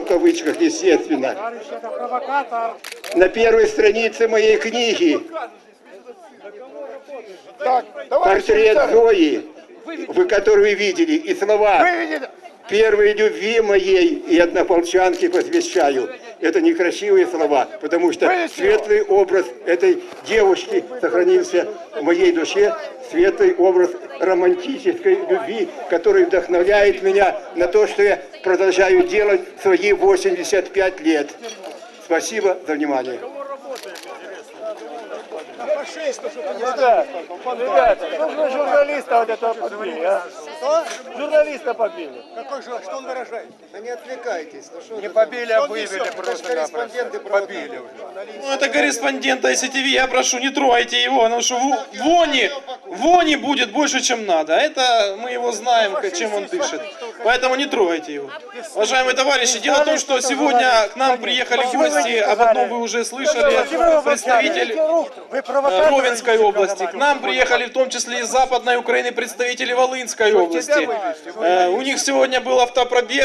в кавычках, естественно. На первой странице моей книги Так, портрет Зои, вы которую видели, и слова выведите. Первой любви моей и однополчанки посвящаю. Это некрасивые слова, потому что светлый образ этой девушки сохранился в моей душе, светлый образ романтической любви, который вдохновляет меня на то, что я продолжаю делать свои 85 лет. Спасибо за внимание. Ребята, ребята, ну журналиста вот этого побили, а? Журналиста побили. Какой же, что он выражает? Да не отвлекайтесь. Ну, что Не побили, а вывели корреспонденты Побили Ну, это корреспондента ICTV, я прошу, не трогайте его, потому что в- вони, вони будет больше, чем надо. А Это мы его знаем, чем он дышит. Поэтому не трогайте его. Уважаемые товарищи, дело в том, что сегодня к нам приехали гости, об одном вы уже слышали, представитель. Ровенской области. К нам приехали в том числе из Западной Украины представители Волынской области. Э, У них сегодня был автопробег.